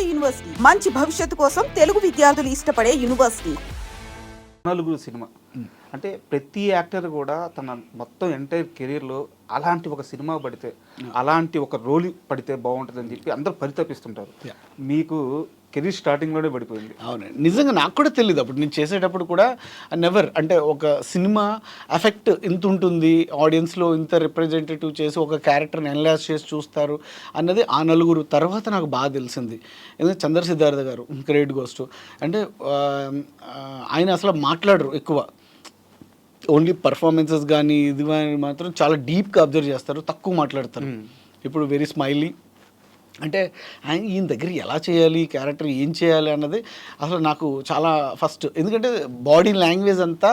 నాడు యూనివర్సిటీ. మంచి భవిష్యత్తు కోసం తెలుగు విద్యార్థులు ఇష్టపడే యూనివర్సిటీ. నలుగురు సినిమా. అంటే ప్రతి యాక్టర్ కూడా తన మొత్తం ఎంటైర్ కెరీర్లో అలాంటి ఒక సినిమా పడితే అలాంటి ఒక రోల్ పడితే బాగుంటుంది అని చెప్పి అందరూ పరితపిస్తుంటారు. మీకు కెరీర్ స్టార్టింగ్లోనే పడిపోయింది. అవునండి నిజంగా నాకు కూడా తెలియదు అప్పుడు నేను చేసేటప్పుడు కూడా నెవర్ అంటే ఒక సినిమా ఎఫెక్ట్ ఇంత ఉంటుంది ఆడియన్స్లో ఇంత రిప్రజెంటేటివ్ చేసి ఒక క్యారెక్టర్ని ఎన్లాస్ చేసి చూస్తారు అన్నది ఆ నలుగురు. తర్వాత నాకు బాగా తెలిసింది. ఎందుకంటే చంద్ర సిద్ధార్థ గారు గ్రేట్ గోస్ట్ అంటే ఆయన అసలు మాట్లాడరు ఎక్కువ. ఓన్లీ పర్ఫార్మెన్సెస్ కానీ ఇది కానీ మాత్రం చాలా డీప్గా అబ్జర్వ్ చేస్తారు తక్కువ మాట్లాడతారు. ఇప్పుడు వెరీ స్మైలీ అంటే ఆయన ఈయన దగ్గర ఎలా చేయాలి క్యారెక్టర్ ఏం చేయాలి అన్నది అసలు నాకు చాలా ఫస్ట్. ఎందుకంటే బాడీ లాంగ్వేజ్ అంతా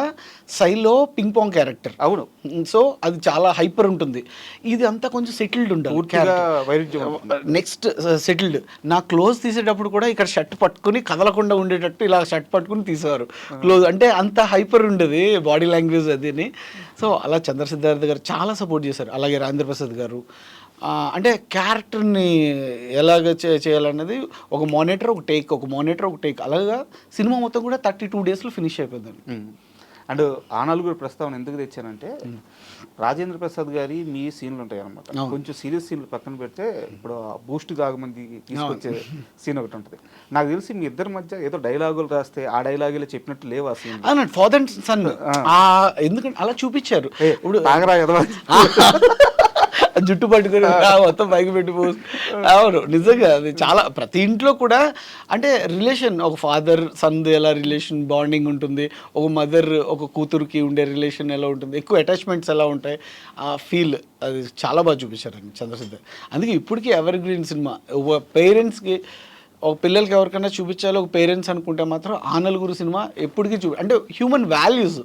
సైలో పింగ్ పాంగ్ క్యారెక్టర్. అవును. సో అది చాలా హైపర్ ఉంటుంది. ఇది అంతా కొంచెం సెటిల్డ్ ఉండాలి నెక్స్ట్ సెటిల్డ్. నా క్లోజ్ తీసేటప్పుడు కూడా ఇక్కడ షర్ట్ పట్టుకుని కదలకుండా ఉండేటట్టు ఇలా షర్ట్ పట్టుకుని తీసేవారు. క్లోజ్ అంటే అంత హైపర్ ఉండేది బాడీ లాంగ్వేజ్ అదిని. సో అలా చంద్ర సిద్ధార్థ గారు చాలా సపోర్ట్ చేశారు. అలాగే రాజేంద్ర ప్రసాద్ గారు అంటే క్యారెక్టర్ని ఎలాగ చేయాలన్నది ఒక మానిటర్ ఒక టేక్ ఒక మానిటర్ ఒక టేక్. అలాగా సినిమా మొత్తం కూడా థర్టీ టూ డేస్లో ఫినిష్ అయిపోయిందండి. అండ్ ఆ నలుగురు ప్రస్తావన ఎందుకు తెచ్చానంటే రాజేంద్ర ప్రసాద్ గారి మీ సీన్లు ఉంటాయి అనమాట. కొంచెం సీరియస్ సీన్లు పక్కన పెడితే ఇప్పుడు బూస్ట్ కాగమంది తీసుకొచ్చే సీన్ ఒకటి ఉంటుంది. నాకు తెలిసి మీ ఇద్దరి మధ్య ఏదో డైలాగులు రాస్తే ఆ డైలాగులు చెప్పినట్టు లేవు ఆ సీన్ ఫాదర్ అండ్ సన్. ఎందుకంటే అలా చూపించారు. ఇప్పుడు జుట్టు పట్టుకుని మొత్తం పైకి పెట్టి పోసి అవును నిజంగా అది చాలా ప్రతి ఇంట్లో కూడా అంటే రిలేషన్ ఒక ఫాదర్ సన్ ఎలా రిలేషన్ బాండింగ్ ఉంటుంది. ఒక మదర్ ఒక కూతురుకి ఉండే రిలేషన్ ఎలా ఉంటుంది. ఎక్కువ అటాచ్మెంట్స్ ఎలా ఉంటాయి. ఆ ఫీల్ అది చాలా బాగా చూపించారండి చంద్రశేఖర్. అందుకే ఇప్పటికీ ఎవర్ గ్రీన్ సినిమా ఒక పేరెంట్స్కి ఒక పిల్లలకి ఎవరికైనా చూపించాలి ఒక పేరెంట్స్ అనుకుంటే మాత్రం ఆ నలుగురు సినిమా ఎప్పటికీ చూ అంటే హ్యూమన్ వాల్యూస్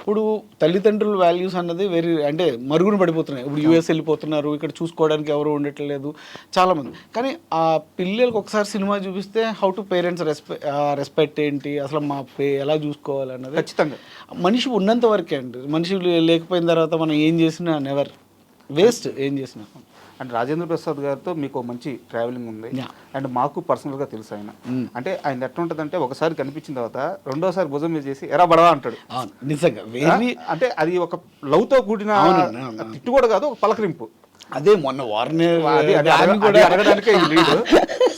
ఇప్పుడు తల్లిదండ్రుల వాల్యూస్ అన్నది వెరీ అంటే మరుగున పడిపోతున్నాయి. ఇప్పుడు యూఎస్ వెళ్ళిపోతున్నారు ఇక్కడ చూసుకోవడానికి ఎవరు ఉండట్లేదు చాలామంది. కానీ ఆ పిల్లలకి ఒకసారి సినిమా చూపిస్తే how to parents respect respect ఏంటి అసలు మా పే ఎలా చూసుకోవాలి అన్నది ఖచ్చితంగా. మనిషి ఉన్నంత వరకే అండి. మనిషి లేకపోయిన తర్వాత మనం ఏం చేసినా నెవర్ వేస్ట్ ఏం చేసినా. అండ్ రాజేంద్ర ప్రసాద్ గారితో మీకు మంచి ట్రావెలింగ్ ఉంది. అండ్ మాకు పర్సనల్గా తెలుసు ఆయన. అంటే ఆయన ఎట్లా ఉంటుందంటే ఒకసారి కనిపించిన తర్వాత రెండోసారి భుజం మీద చేసి ఎరా బడవా అంటాడు. నిజంగా. అంటే అది ఒక లవ్తో కూడిన. తిట్టు కూడా కాదు ఒక పలకరింపు. అదే మొన్న వార్నర్ అడగడానికే లీడ్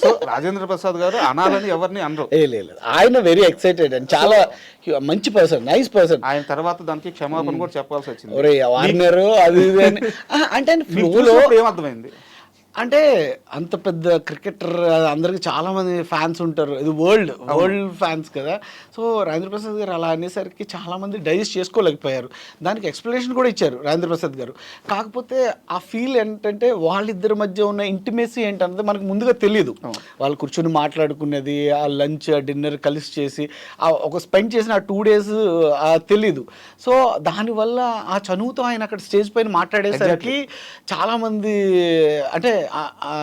సో రాజేంద్ర ప్రసాద్ గారు అనాలని ఎవరిని అనరు. ఏ లేదు. ఆయన వెరీ ఎక్సైటెడ్ అండ్ చాలా మంచి పర్సన్ నైస్ పర్సన్ ఆయన తర్వాత దానికి క్షమాపణ కూడా చెప్పాల్సి వచ్చింది. వార్నర్ అది అంటే ఫ్లోలో ఏమర్థమైంది? అంటే అంత పెద్ద క్రికెటర్ అందరికి చాలా మంది ఫ్యాన్స్ ఉంటారు. ఇది వరల్డ్ వరల్డ్ ఫ్యాన్స్ కదా. సో రాజేంద్ర ప్రసాద్ గారు అలా అనేసరికి చాలా మంది డైజెస్ట్ చేసుకోలేకపోయారు. దానికి ఎక్స్ప్లెనేషన్ కూడా ఇచ్చారు రాజేంద్ర ప్రసాద్ గారు. కాకపోతే ఆ ఫీల్ ఏంటంటే వాళ్ళిద్దరి మధ్య ఉన్న ఇంటిమేసీ ఏంటన్నది మనకు ముందుగా తెలియదు వాళ్ళు కూర్చొని మాట్లాడుకునేది ఆ లంచ్ ఆ డిన్నర్ కలిసి చేసి ఆ ఒక స్పెండ్ చేసిన ఆ టూ డేస్ తెలీదు. సో దానివల్ల ఆ చనువుతో ఆయన అక్కడ స్టేజ్ పైన మాట్లాడేసరికి చాలా మంది అంటే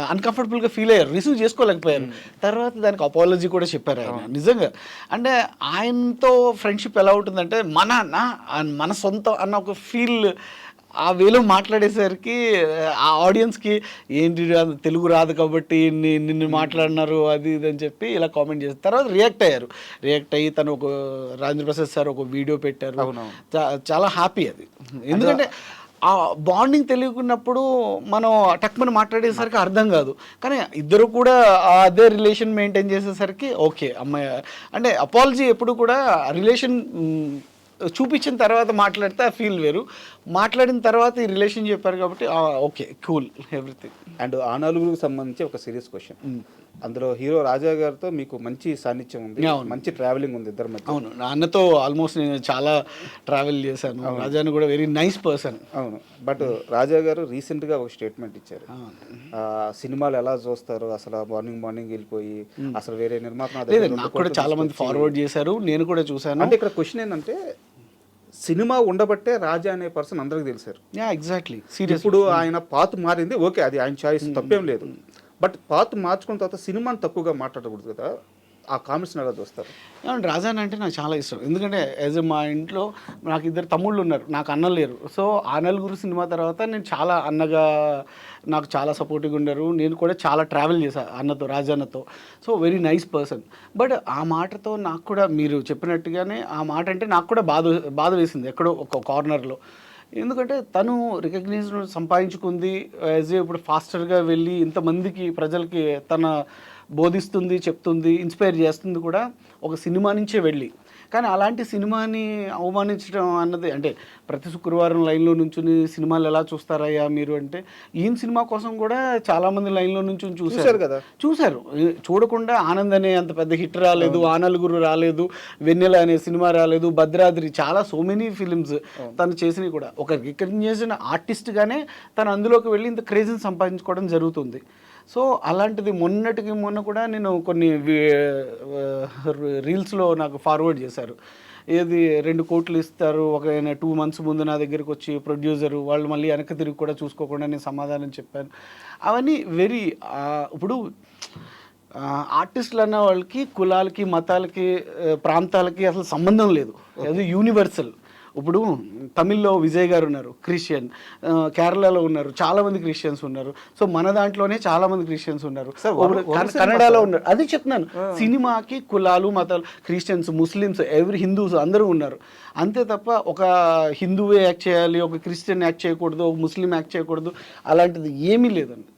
అన్కంఫర్టబుల్గా ఫీల్ అయ్యారు. రిసీవ్ చేసుకోలేకపోయారు. తర్వాత దానికి అపాలజీ కూడా చెప్పారు ఆయన. నిజంగా. అంటే ఆయనతో ఫ్రెండ్షిప్ ఎలా ఉంటుందంటే మన నా మన సొంతం అన్న ఒక ఫీల్ ఆ వేలో మాట్లాడేసరికి ఆ ఆడియన్స్కి ఏంటి తెలుగు రాదు కాబట్టి నిన్ను మాట్లాడినారు అది ఇది అని చెప్పి ఇలా కామెంట్ చేస్తారు. తర్వాత రియాక్ట్ అయ్యారు. రియాక్ట్ అయ్యి తను ఒక రాజేంద్ర ప్రసాద్ సార్ ఒక వీడియో పెట్టారు. చాలా హ్యాపీ అది ఎందుకంటే ఆ బాండింగ్ తెలియకున్నప్పుడు మనం టక్మని మాట్లాడేసరికి అర్థం కాదు. కానీ ఇద్దరు కూడా అదే రిలేషన్ మెయింటైన్ చేసేసరికి ఓకే అమ్మాయి అంటే అపాలజీ ఎప్పుడు కూడా రిలేషన్ చూపించిన తర్వాత మాట్లాడితే ఆ ఫీల్ వేరు. మాట్లాడిన తర్వాత ఈ రిలేషన్ చెప్పారు కాబట్టి ఓకే కూల్ ఎవ్రీథింగ్. అండ్ ఆ నలుగురికి సంబంధించి ఒక సీరియస్ క్వశ్చన్. అందులో హీరో రాజా గారితో మీకు మంచి సాన్నిధ్యం ఉంది. మంచి ట్రావెలింగ్ ఉంది ఇద్దరి మధ్య. అవును. నాన్నతో ఆల్మోస్ట్ నేను చాలా ట్రావెల్ చేశాను. రాజాని కూడా వెరీ నైస్ పర్సన్ అవును. బట్ రాజా గారు రీసెంట్గా ఒక స్టేట్మెంట్ ఇచ్చారు. సినిమాలు ఎలా చూస్తారు? అసలు మార్నింగ్ మార్నింగ్ వెళ్ళిపోయి అసలు వేరే నిర్మాత నాకు కూడా చాలా మంది ఫార్వర్డ్ చేశారు. నేను కూడా చూశాను. అంటే ఇక్కడ క్వశ్చన్ ఏంటంటే సినిమా ఉండబట్టే రాజా అనే పర్సన్ అందరికి తెలిసారు. Yeah exactly. సీరియస్. ఇప్పుడు ఆయన పాత్ మారింది ఓకే అది ఆయన చాయిస్ తప్పేం లేదు. బట్ పాత్ మార్చుకున్న తర్వాత సినిమాని తక్కువగా మాట్లాడకూడదు కదా. ఆ కామెంట్స్ ఎలా చూస్తారు ఏమంటే రాజాన్ అంటే నాకు చాలా ఇష్టం. ఎందుకంటే యాజ్ మా ఇంట్లో నాకు ఇద్దరు తమ్ముళ్ళు ఉన్నారు నాకు అన్న లేరు. సో ఆ నలుగురు సినిమా తర్వాత నేను చాలా అన్నగా నాకు చాలా సపోర్టివ్గా ఉన్నారు నేను కూడా చాలా ట్రావెల్ చేశాను అన్నతో రాజన్నతో so very nice person but ఆ మాటతో నాకు కూడా మీరు చెప్పినట్టుగానే ఆ మాట అంటే నాకు కూడా బాధ బాధ వేసింది ఎక్కడో ఒక కార్నర్లో ఎందుకంటే తను రికగ్నైజ్ సంపాదించుకుంది యాజ్ ఇప్పుడు ఫాస్టర్గా వెళ్ళి ఇంతమందికి ప్రజలకి తన బోధిస్తుంది చెప్తుంది ఇన్స్పైర్ చేస్తుంది కూడా ఒక సినిమా నుంచే వెళ్ళి. కానీ అలాంటి సినిమాని అవమానించడం అన్నది అంటే ప్రతి శుక్రవారం లైన్లో నుంచుని సినిమాలు ఎలా చూస్తారయ్యా మీరు అంటే ఈయన సినిమా కోసం కూడా చాలామంది లైన్లో నుంచి చూశారు. కదా. చూశారు. చూడకుండా ఆనంద్ అనే అంత పెద్ద హిట్ రాలేదు ఆ నలుగురు రాలేదు వెన్నెల అనే సినిమా రాలేదు భద్రాద్రి చాలా సో మెనీ ఫిలిమ్స్ తను చేసినవి కూడా. ఒక రికగ్నైజేషన్ ఆర్టిస్ట్గానే తను అందులోకి వెళ్ళి ఇంత క్రేజ్ని సంపాదించుకోవడం జరుగుతుంది. సో అలాంటిది మొన్నటికి మొన్న కూడా నేను కొన్ని రీల్స్లో నాకు ఫార్వర్డ్ చేశారు. ఏది రెండు కోట్లు ఇస్తారు ఒక టూ మంత్స్ ముందు నా దగ్గరికి వచ్చి ప్రొడ్యూసర్ వాళ్ళు మళ్ళీ వెనక్కి తిరిగి కూడా చూసుకోకుండా నేను సమాధానం చెప్పాను. అవన్నీ వెరీ ఇప్పుడు ఆర్టిస్టులు అన్న వాళ్ళకి కులాలకి మతాలకి ప్రాంతాలకి అసలు సంబంధం లేదు. అది యూనివర్సల్ ఇప్పుడు తమిళ్ళో విజయ్ గారు ఉన్నారు క్రిస్టియన్. కేరళలో ఉన్నారు చాలా మంది క్రిస్టియన్స్ ఉన్నారు. సో మన దాంట్లోనే చాలా మంది క్రిస్టియన్స్ ఉన్నారు. కన్నడలో ఉన్నారు. అది చెప్తున్నాను. సినిమాకి కులాలు మతాలు క్రిస్టియన్స్ ముస్లిమ్స్ ఎవ్రీ హిందూస్ అందరూ ఉన్నారు. అంతే తప్ప ఒక హిందువే యాక్ట్ చేయాలి ఒక క్రిస్టియన్ యాక్ట్ చేయకూడదు ఒక ముస్లిం యాక్ట్ చేయకూడదు అలాంటిది ఏమీ లేదండి.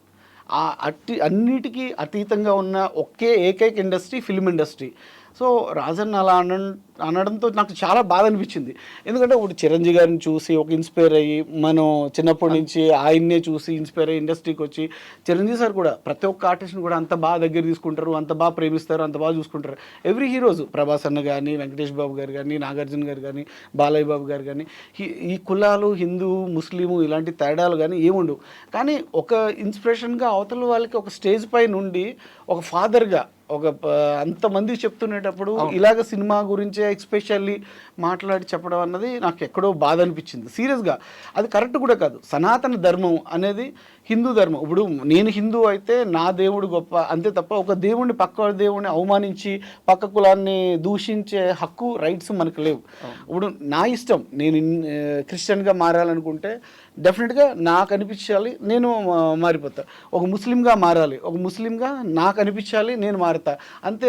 ఆ అట్టి అన్నిటికీ అతీతంగా ఉన్న ఒకే ఏకైక industry film industry. So Rajan అలా అన అనడంతో నాకు చాలా బాధ అనిపించింది. ఎందుకంటే ఇప్పుడు చిరంజీవి గారిని చూసి ఒక ఇన్స్పైర్ అయ్యి మనం చిన్నప్పటి నుంచి ఆయన్నే చూసి ఇన్స్పైర్ అయ్యి ఇండస్ట్రీకి వచ్చి చిరంజీవి సార్ కూడా ప్రతి ఒక్క ఆర్టిస్ట్ని కూడా అంత బాగా దగ్గర తీసుకుంటారు అంత బాగా ప్రేమిస్తారు అంత బాగా చూసుకుంటారు. ఎవ్రీ హీరోస్ ప్రభాస్ అన్న కానీ వెంకటేష్ బాబు గారు కానీ నాగార్జున గారు కానీ బాలయ్య బాబు గారు కానీ ఈ- కులాలు హిందూ ముస్లిము ఇలాంటి తేడాలు కానీ ఏముండవు కానీ ఒక ఇన్స్పిరేషన్గా అవతల వాళ్ళకి ఒక స్టేజ్ పై నుండి ఒక ఫాదర్గా ఒక అంతమంది చెప్తునేటప్పుడు ఇలాగ సినిమా గురించే ఎక్స్పెషల్లీ మాట్లాడి చెప్పడం అన్నది నాకు ఎక్కడో బాధ అనిపించింది. సీరియస్గా అది కరెక్ట్ కూడా కాదు. సనాతన ధర్మం అనేది హిందూ ధర్మం. ఇప్పుడు నేను హిందూ అయితే నా దేవుడు గొప్ప అంతే తప్ప ఒక దేవుడిని పక్క దేవుడిని అవమానించి పక్క కులాన్ని దూషించే హక్కు రైట్స్ మనకు లేవు. ఇప్పుడు నా ఇష్టం. నేను క్రిస్టియన్గా మారాలనుకుంటే డెఫినెట్గా నాకు అనిపించాలి నేను మారిపోతా. ఒక ముస్లింగా మారాలి ఒక ముస్లింగా నాకు అనిపించాలి నేను మారుతా. అంతే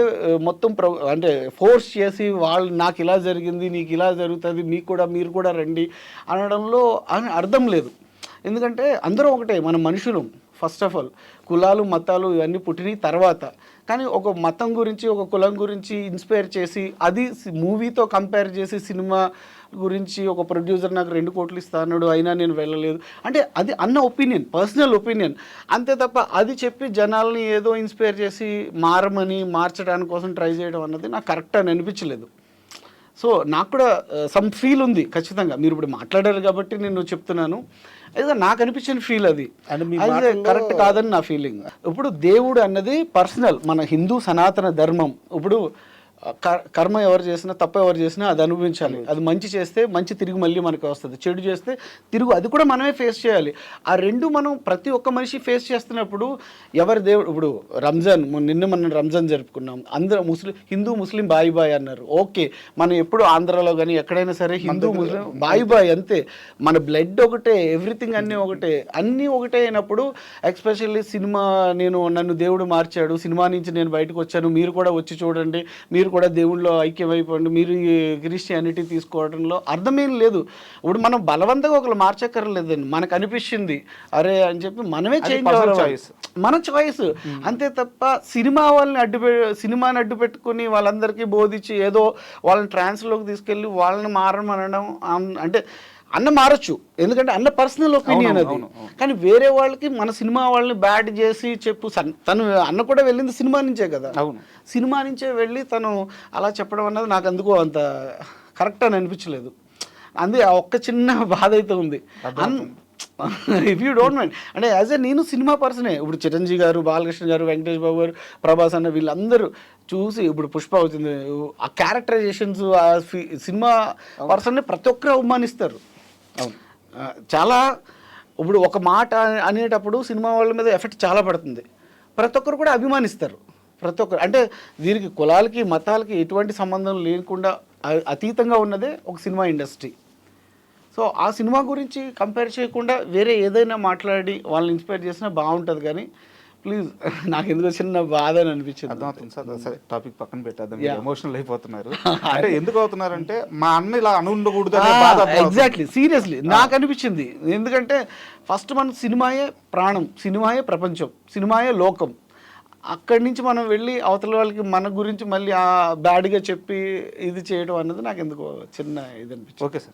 మొత్తం ప్ర అంటే ఫోర్స్ చేసి వాళ్ళు నాకు ఇలా జరిగింది నీకు ఇలా జరుగుతుంది మీకు కూడా మీరు కూడా రండి అనడంలో అని అర్థం లేదు. ఎందుకంటే అందరూ ఒకటే మన మనుషులు. ఫస్ట్ ఆఫ్ ఆల్ కులాలు మతాలు ఇవన్నీ పుట్టిన తర్వాత కానీ ఒక మతం గురించి ఒక కులం గురించి ఇన్స్పైర్ చేసి అది మూవీతో కంపేర్ చేసి సినిమా గురించి ఒక ప్రొడ్యూసర్ నాకు రెండు కోట్లు ఇస్తా అన్నాడు అయినా నేను వెళ్ళలేదు. అంటే అది అన్న ఒపీనియన్ పర్సనల్ ఒపీనియన్ అంతే తప్ప అది చెప్పి జనాల్ని ఏదో ఇన్స్పైర్ చేసి మారమని మార్చడానికి కోసం ట్రై చేయడం అన్నది నాకు కరెక్ట్ అని అనిపించలేదు. సో నాకు కూడా సమ్ ఫీల్ ఉంది ఖచ్చితంగా. మీరు ఇప్పుడు మాట్లాడారు కాబట్టి నేను చెప్తున్నాను. ఏదో నాకు అనిపించిన ఫీల్ అది. కరెక్ట్ కాదని నా ఫీలింగ్ ఇప్పుడు దేవుడు అన్నది పర్సనల్ మన హిందూ సనాతన ధర్మం. ఇప్పుడు కర్మ ఎవరు చేసినా తప్పు ఎవరు చేసినా అది అనుభవించాలి. అది మంచి చేస్తే మంచి తిరిగి మళ్ళీ మనకి వస్తుంది. చెడు చేస్తే తిరుగు అది కూడా మనమే ఫేస్ చేయాలి. ఆ రెండు మనం ప్రతి ఒక్క మనిషి ఫేస్ చేస్తున్నప్పుడు ఎవరి దేవుడు ఇప్పుడు రంజాన్ నిన్న మనం రంజాన్ జరుపుకున్నాం. అందరూ ముస్లిం హిందూ ముస్లిం బాయ్ బాయ్ అన్నారు. ఓకే మనం ఎప్పుడు ఆంధ్రాలో కానీ ఎక్కడైనా సరే హిందూ ముస్లిం బాయ్ బాయ్ అంతే. మన బ్లడ్ ఒకటే ఎవ్రీథింగ్ అన్నీ ఒకటే. అన్నీ ఒకటే అయినప్పుడు ఎక్స్పెషల్లీ సినిమా నేను నన్ను దేవుడు మార్చాడు. సినిమా నుంచి నేను బయటకు వచ్చాను. మీరు కూడా వచ్చి చూడండి. మీరు కూడా దేవుళ్ళలో ఐక్యమైపోండి. మీరు క్రిస్టియానిటీ తీసుకోవడంలో అర్థమేం లేదు. ఇప్పుడు మనం బలవంతంగా ఒకరు మార్చక్కర్లేదండి. మనకు అనిపించింది అరే అని చెప్పి మనమే చేంజ్ choice. మన చాయిస్ అంతే తప్ప సినిమా వాళ్ళని అడ్డు సినిమాని అడ్డు పెట్టుకుని వాళ్ళందరికీ బోధించి ఏదో వాళ్ళని ట్రాన్స్లోకి తీసుకెళ్ళి వాళ్ళని మారమనడం అంటే అన్న మారచ్చు. ఎందుకంటే అన్న పర్సనల్ ఒపీనియన్ అది. కానీ వేరే వాళ్ళకి మన సినిమా వాళ్ళని బ్యాడ్ చేసి చెప్పు తను అన్న కూడా వెళ్ళింది సినిమా నుంచే కదా. అవును. సినిమా నుంచే వెళ్ళి తను అలా చెప్పడం అన్నది నాకు అందుకో అంత కరెక్ట్ అని అనిపించలేదు. అందే ఆ ఒక్క చిన్న బాధ అయితే ఉంది. ఇఫ్ యూ డోంట్ మైండ్ అంటే యాజ్ ఎ నేను సినిమా పర్సనే ఇప్పుడు చిరంజీవి గారు బాలకృష్ణ గారు వెంకటేష్ బాబు గారు ప్రభాస్ అన్న వీళ్ళందరూ చూసి ఇప్పుడు పుష్ప అవుతుంది. ఆ క్యారెక్టరైజేషన్స్ ఆ సినిమా పర్సన్ని ప్రతి ఒక్కరు అవమానిస్తారు. చాలా ఇప్పుడు ఒక మాట అనేటప్పుడు సినిమా వాళ్ళ మీద ఎఫెక్ట్ చాలా పడుతుంది. ప్రతి ఒక్కరు కూడా అభిమానిస్తారు. ప్రతి ఒక్కరు అంటే దీనికి కులాలకి మతాలకి ఎటువంటి సంబంధం లేకుండా అతీతంగా ఉన్నదే ఒక సినిమా ఇండస్ట్రీ. సో ఆ సినిమా గురించి కంపేర్ చేయకుండా వేరే ఏదైనా మాట్లాడి వాళ్ళని ఇన్స్పైర్ చేసినా బాగుంటుంది కానీ ప్లీజ్ నాకు ఎందుకు చిన్న బాధ అని అనిపించింది. అర్థమవుతుంది సార్ సరే టాపిక్ పక్కన పెట్టేద్దాం. ఎమోషనల్ అయిపోతున్నారు. అంటే ఎందుకు అవుతున్నారంటే మా అన్న ఇలా అను ఉండకూడదు అనే బాధ అర్థమవుతుంది. ఎగ్జాక్ట్లీ సీరియస్లీ నాకు అనిపించింది. ఎందుకంటే ఫస్ట్ మన సినిమాయే ప్రాణం సినిమాయే ప్రపంచం సినిమాయే లోకం. అక్కడి నుంచి మనం వెళ్ళి అవతల వాళ్ళకి మన గురించి మళ్ళీ బ్యాడ్గా చెప్పి ఇది చేయడం అన్నది నాకు ఎందుకో చిన్న ఇది అనిపించింది. Okay sir